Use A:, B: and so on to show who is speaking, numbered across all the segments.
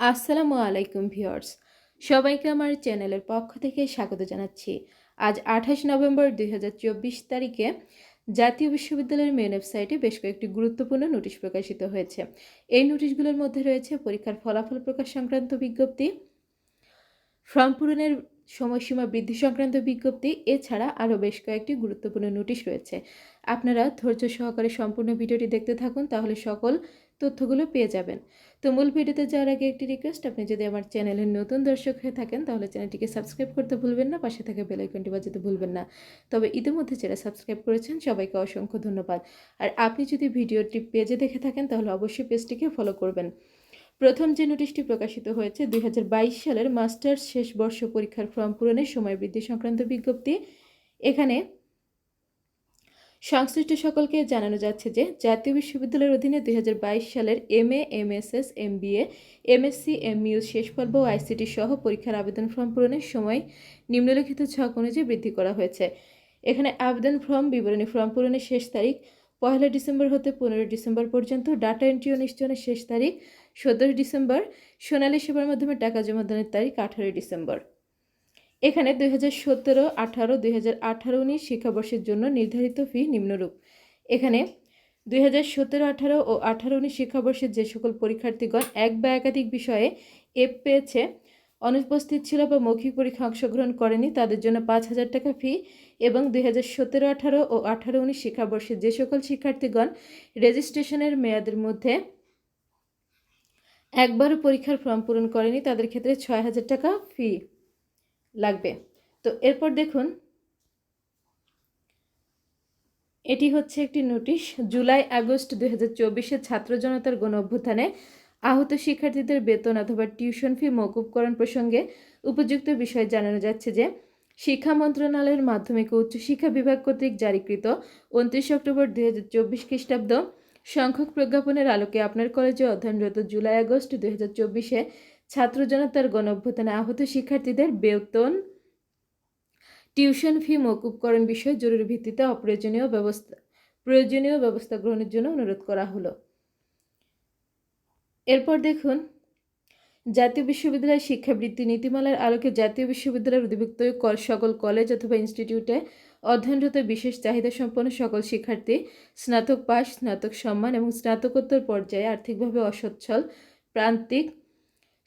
A: আসসালামু আলাইকুম ভিউয়ার্স। সবাইকে আমার চ্যানেলের পক্ষ থেকে স্বাগত জানাচ্ছি। আজ আঠাশ নভেম্বর দুই তারিখে জাতীয় বিশ্ববিদ্যালয়ের মেন ওয়েবসাইটে বেশ কয়েকটি গুরুত্বপূর্ণ নোটিশ প্রকাশিত হয়েছে। এই নোটিশগুলোর মধ্যে রয়েছে পরীক্ষার ফলাফল প্রকাশ সংক্রান্ত বিজ্ঞপ্তি, ফর্ম পূরণের সময়সীমা বৃদ্ধি সংক্রান্ত বিজ্ঞপ্তি, এছাড়া আরও বেশ কয়েকটি গুরুত্বপূর্ণ নোটিশ রয়েছে। আপনারা ধৈর্য সহকারে সম্পূর্ণ ভিডিওটি দেখতে থাকুন, তাহলে সকল তথ্যগুলো পেয়ে যাবেন। তো মূল ভিডিওতে যাওয়ার আগে একটি রিকোয়েস্ট আপনি যদি আমার চ্যানেলের নতুন দর্শক হয়ে থাকেন, তাহলে চ্যানেলটিকে সাবস্ক্রাইব করতে ভুলবেন না, পাশে থাকা বেল আইকনটি বাজাতে ভুলবেন না। তবে ইতিমধ্যে যারা সাবস্ক্রাইব করেছেন, সবাইকে অসংখ্য ধন্যবাদ। আর আপনি যদি ভিডিওটি পেজে দেখে থাকেন, তাহলে অবশ্যই পেজটিকে ফলো করবেন। প্রথম যে নোটিশটি প্রকাশিত হয়েছে, দুই হাজার বাইশ সালের মাস্টার্স শেষ বর্ষ পরীক্ষার ফর্ম পূরণের সময় বৃদ্ধি সংক্রান্ত বিজ্ঞপ্তি। এখানে সংশ্লিষ্ট সকলকে জানানো যাচ্ছে যে জাতীয় বিশ্ববিদ্যালয়ের অধীনে দুই হাজার বাইশ সালের M A M S S M B A MSc, MU শেষ পর্ব ও আইসিটি সহ পরীক্ষার আবেদন ফর্ম পূরণের সময় নিম্নলিখিত ছক অনুযায়ী বৃদ্ধি করা হয়েছে। এখানে আবেদন ফর্ম বিবরণী ফর্ম পূরণের শেষ তারিখ পয়লা ডিসেম্বর হতে পনেরো ডিসেম্বর পর্যন্ত, ডাটা এন্ট্রি নিশ্চয়নের শেষ তারিখ সতেরো ডিসেম্বর, সোনালী সেবার মাধ্যমে টাকা জমা দানের তারিখ আঠারোই ডিসেম্বর। এখানে দুই হাজার সতেরো, আঠারো, দুই হাজার আঠারো উনিশ শিক্ষাবর্ষের জন্য নির্ধারিত ফি নিম্নরূপ। এখানে দুই হাজার সতেরো, আঠারো ও আঠারো উনিশ শিক্ষাবর্ষের যে সকল পরীক্ষার্থীগণ এক বা একাধিক বিষয়ে এফ পেয়েছে, অনুপস্থিত ছিল বা মৌখিক পরীক্ষা অংশগ্রহণ করেনি, তাদের জন্য পাঁচ হাজার টাকা ফি এবং দুই হাজার সতেরো, আঠারো ও আঠারো উনিশ শিক্ষাবর্ষের যে সকল শিক্ষার্থীগণ রেজিস্ট্রেশনের মেয়াদের মধ্যে একবারও পরীক্ষার ফর্ম পূরণ করেনি, তাদের ক্ষেত্রে ছয় হাজার টাকা ফি লাগবে। তো এরপর দেখুন, এটি হচ্ছে একটি নোটিশ। জুলাই, আগস্ট দুই হাজার চব্বিশে ছাত্র জনতার গণ অভ্যুত্থানে আহত শিক্ষার্থীদের বেতন অথবা টিউশন ফি মৌকুবকরণ প্রসঙ্গে উপযুক্ত বিষয় জানানো যাচ্ছে যে, শিক্ষা মন্ত্রণালয়ের মাধ্যমিক ও উচ্চশিক্ষা বিভাগ কর্তৃক জারিকৃত উনত্রিশ অক্টোবর দুই হাজার চব্বিশ খ্রিস্টাব্দ সংখ্যক প্রজ্ঞাপনের আলোকে আপনার কলেজে অধ্যয়নরত জুলাই, আগস্ট দুই হাজার চব্বিশে ছাত্র জনতার গণ অভ্যুত্থানে আহত শিক্ষার্থীদের বেতন, টিউশন ফি, মকুবকরণ বিষয়ে জরুরি ভিত্তিতে অপ্রয়োজনীয় ব্যবস্থা, প্রয়োজনীয় ব্যবস্থা গ্রহণের জন্য অনুরোধ করা হলো। এরপর দেখুন, জাতীয় বিশ্ববিদ্যালয়ের শিক্ষাবৃত্তি নীতিমালার আলোকে জাতীয় বিশ্ববিদ্যালয়ের অধিভুক্ত সকল কলেজ অথবা ইনস্টিটিউটে অধ্যয়নরত বিশেষ চাহিদা সম্পন্ন সকল শিক্ষার্থী স্নাতক পাশ, স্নাতক সম্মান এবং স্নাতকোত্তর পর্যায়ে আর্থিকভাবে অসচ্ছল, প্রান্তিক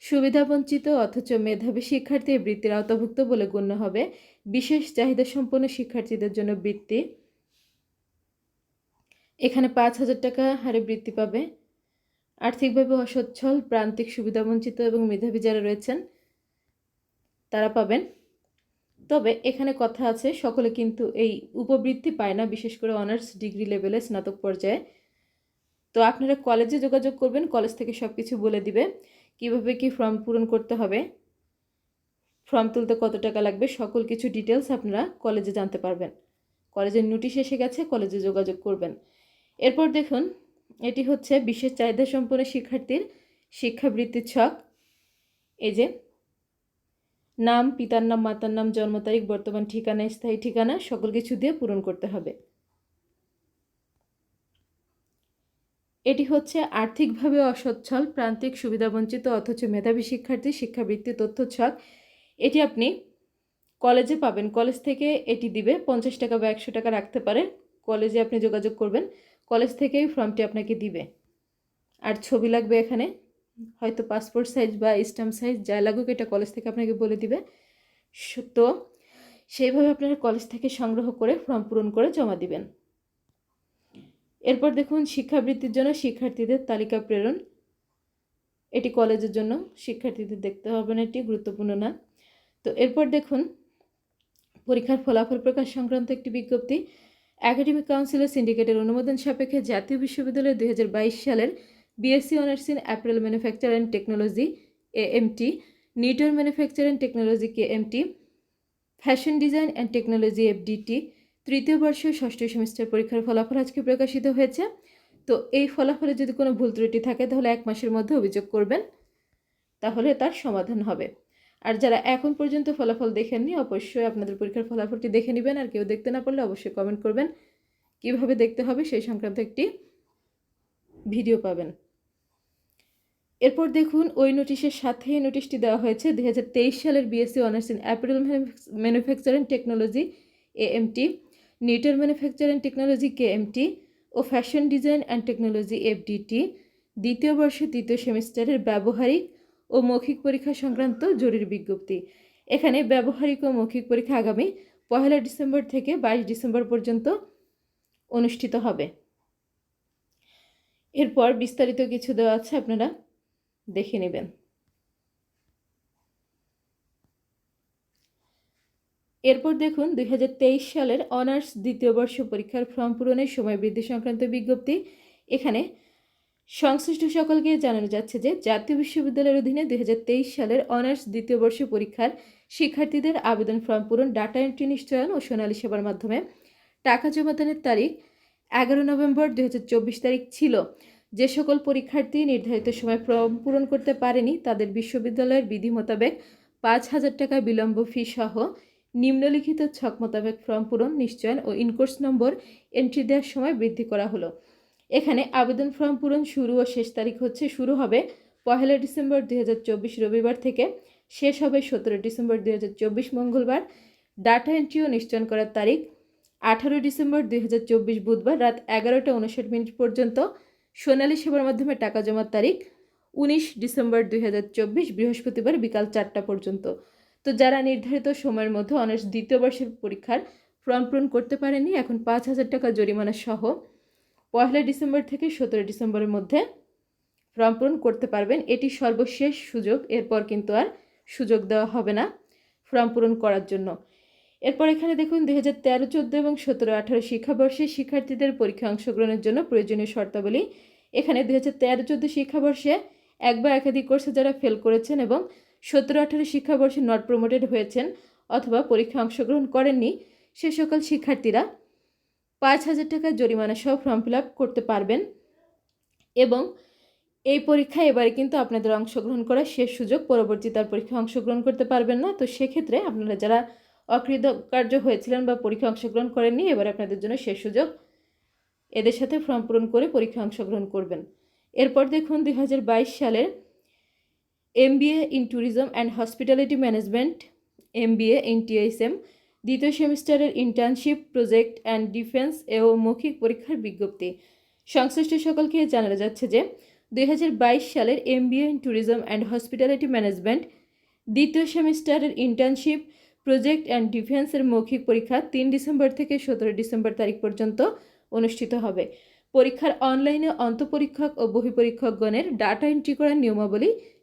A: সুবিধাবঞ্চিত অথচ মেধাবী শিক্ষার্থী বৃত্তির আওতাভুক্ত বলে গণ্য হবে। বিশেষ চাহিদা সম্পন্ন শিক্ষার্থীদের জন্য বৃত্তি। এখানে পাঁচ হাজার টাকা হারে বৃত্তি পাবে। আর্থিকভাবে অসচ্ছল, প্রান্তিক সুবিধাবঞ্চিত এবং মেধাবী যারা রয়েছেন, তারা পাবেন। তবে এখানে কথা আছে, সকলে কিন্তু এই উপবৃত্তি পায় না, বিশেষ করে অনার্স ডিগ্রি লেভেলে স্নাতক পর্যায়ে। তো আপনারা কলেজে যোগাযোগ করবেন, কলেজ থেকে সব কিছু বলে দিবে। কীভাবে কি ফর্ম পূরণ করতে হবে? ফর্ম তুলতে কত টাকা লাগবে? সকল কিছু ডিটেলস আপনারা কলেজে জানতে পারবেন। কলেজের নোটিশ এসে গেছে কলেজে যোগাযোগ করবেন। এরপর দেখুন, এটি হচ্ছে বিশেষ চাহিদা সম্পন্ন শিক্ষার্থীর শিক্ষাবৃত্তির ছক। এই যে, নাম, পিতার নাম, মাতার নাম, জন্ম তারিখ, বর্তমান ঠিকানা, স্থায়ী ঠিকানা, সকল কিছু দিয়ে পূরণ করতে হবে। এটি হচ্ছে আর্থিকভাবে অসচ্ছল, প্রান্তিক, সুবিধাবঞ্চিত, অথচ মেধাবী শিক্ষার্থী, শিক্ষাবৃত্তি তথ্য ছক এটি আপনি কলেজে পাবেন। কলেজ থেকে এটি দিবে পঞ্চাশ টাকা বা একশো টাকা রাখতে পারে। কলেজে আপনি যোগাযোগ করবেন। কলেজ থেকেই ফর্মটি আপনাকে দিবে। আর ছবি লাগবে এখানে। হয়তো পাসপোর্ট সাইজ বা স্ট্যাম্প সাইজ যা লাগুক, এটা কলেজ থেকে আপনাকে বলে দিবে। তো সেইভাবে আপনারা কলেজ থেকে সংগ্রহ করে ফর্ম পূরণ করে জমা দিবেন। এরপর দেখুন শিক্ষাবৃত্তির জন্য শিক্ষার্থীদের তালিকা প্রেরণ। এটি কলেজের জন্য শিক্ষার্থীদের দেখতে হবে না, এটি গুরুত্বপূর্ণ না। তো এরপর দেখুন পরীক্ষার ফলাফল প্রকাশ সংক্রান্ত একটি বিজ্ঞপ্তি। একাডেমিক কাউন্সিলের সিন্ডিকেটের অনুমোদন সাপেক্ষে জাতীয় বিশ্ববিদ্যালয় দুই হাজার বাইশ সালের BSc honours in apparel manufacture and technology A AMT NITER manufacture and technology K KMT fashion design and technology FDT তৃতীয় বর্ষ ষষ্ঠ সেমিস্টার পরীক্ষার ফলাফল আজকে প্রকাশিত হয়েছে। তো এই ফলাফলে যদি কোনো ভুল ত্রুটি থাকে, তাহলে এক মাসের মধ্যে অভিযোগ করবেন। তাহলে তার সমাধান হবে। আর যারা এখন পর্যন্ত ফলাফল দেখেননি, অবশ্যই আপনাদের পরীক্ষার ফলাফলটি দেখে নেবেন। আর কেউ দেখতে না পারলে অবশ্যই কমেন্ট করবেন। কীভাবে দেখতে হবে সেই সংক্রান্ত একটি ভিডিও পাবেন। এরপর দেখুন, ওই নোটিশের সাথে নোটিশটি দেওয়া হয়েছে। দু হাজার তেইশ সালের BSc honours in apparel manufacture technology AMT NITER manufacture and technology KMT O fashion design and technology FDT দ্বিতীয় বর্ষের তৃতীয় সেমিস্টারের ব্যবহারিক ও মৌখিক পরীক্ষা সংক্রান্ত জরুরি বিজ্ঞপ্তি। এখানে ব্যবহারিক ও মৌখিক পরীক্ষা আগামী পহেলা ডিসেম্বর থেকে বাইশ ডিসেম্বর পর্যন্ত অনুষ্ঠিত হবে। এরপর বিস্তারিত কিছু দেওয়া আছে, আপনারা দেখে নেবেন। এরপর দেখুন, দুই হাজার তেইশ সালের অনার্স দ্বিতীয় বর্ষ পরীক্ষার ফর্ম পূরণের সময় বৃদ্ধি সংক্রান্ত বিজ্ঞপ্তি। এখানে সংশ্লিষ্ট সকলকে জানানো যাচ্ছে যে, জাতীয় বিশ্ববিদ্যালয়ের অধীনে দুই হাজার তেইশ সালের অনার্স দ্বিতীয় বর্ষ পরীক্ষার শিক্ষার্থীদের আবেদন ফর্ম পূরণ, ডাটা এন্ট্রি নিশ্চয়ন ও সোনালী সেবার মাধ্যমে। টাকা জমাদানের তারিখ এগারো নভেম্বর দুই হাজার চব্বিশ তারিখ ছিল। যে সকল পরীক্ষার্থী নির্ধারিত সময় ফর্ম পূরণ করতে পারেনি, তাদের বিশ্ববিদ্যালয়ের বিধি মোতাবেক পাঁচ হাজার টাকা বিলম্ব ফি সহ নিম্নলিখিত ছক মোতাবেক ফর্ম পূরণ, নিশ্চয়ন ও ইনকোর্স নম্বর এন্ট্রি দেওয়ার সময় বৃদ্ধি করা হলো। এখানে আবেদন ফর্ম পূরণ শুরু ও শেষ তারিখ হচ্ছে, শুরু হবে পহেলা ডিসেম্বর দুই হাজার চব্বিশ রবিবার থেকে, শেষ হবে সতেরো ডিসেম্বর দুই হাজার চব্বিশ মঙ্গলবার। ডাটা এন্ট্রি ও নিশ্চয়ন করার তারিখ আঠারো ডিসেম্বর দুই হাজার চব্বিশ বুধবার রাত এগারোটা উনষাট মিনিট পর্যন্ত। সোনালী সেবার মাধ্যমে টাকা জমার তারিখ উনিশ ডিসেম্বর দুই হাজার চব্বিশ বৃহস্পতিবার বিকাল চারটা পর্যন্ত। তো যারা নির্ধারিত সময়ের মধ্যে অনার্স দ্বিতীয় বর্ষের পরীক্ষার ফর্ম পূরণ করতে পারেনি, এখন পাঁচ হাজার টাকা জরিমানা সহ পয়লা ডিসেম্বর থেকে সতেরো ডিসেম্বরের মধ্যে ফর্ম পূরণ করতে পারবেন। এটি সর্বশেষ সুযোগ, এরপর কিন্তু আর সুযোগ দেওয়া হবে না ফর্ম পূরণ করার জন্য। এরপর এখানে দেখুন, দুই হাজার তেরো, চোদ্দ এবং সতেরো, আঠারো শিক্ষাবর্ষে শিক্ষার্থীদের পরীক্ষা অংশগ্রহণের জন্য প্রয়োজনীয় শর্তাবলী। এখানে দুই হাজার তেরো, চোদ্দ শিক্ষাবর্ষে এক বা একাধিক কোর্সে যারা ফেল করেছেন এবং সতেরো আঠারো শিক্ষাবর্ষে নট প্রমোটেড হয়েছেন অথবা পরীক্ষা অংশগ্রহণ করেননি, সে সকল শিক্ষার্থীরা পাঁচ হাজার টাকা জরিমানা সহ ফর্ম ফিল আপ করতে পারবেন এবং এই পরীক্ষায় এবারে কিন্তু আপনাদের অংশগ্রহণ করার শেষ সুযোগ পরবর্তী তার পরীক্ষা অংশগ্রহণ করতে পারবেন না। তো সেক্ষেত্রে আপনারা যারা অকৃতকার্য হয়েছিলেন বা পরীক্ষা অংশগ্রহণ করেননি, এবার আপনাদের জন্য শেষ সুযোগ এদের সাথে ফর্ম পূরণ করে পরীক্ষা অংশগ্রহণ করবেন। এরপর দেখুন দুই হাজার বাইশ সালের MBA in tourism and hospitality management MBA in TSM দ্বিতীয় সেমিস্টারের ইন্টার্নশিপ প্রজেক্ট অ্যান্ড ডিফেন্স ও মৌখিক পরীক্ষার বিজ্ঞপ্তি। সংশ্লিষ্ট সকলকে জানানো যাচ্ছে যে দু হাজার বাইশ সালের MBA in tourism and hospitality management দ্বিতীয় সেমিস্টারের ইন্টার্নশিপ প্রজেক্ট অ্যান্ড ডিফেন্সের মৌখিক পরীক্ষা তিন ডিসেম্বর থেকে সতেরো ডিসেম্বর তারিখ পর্যন্ত অনুষ্ঠিত হবে। পরীক্ষার অনলাইনে অন্তপরীক্ষক ও বহিপরীক্ষকগণের ডাটা এন্ট্রি করার নিয়মাবলী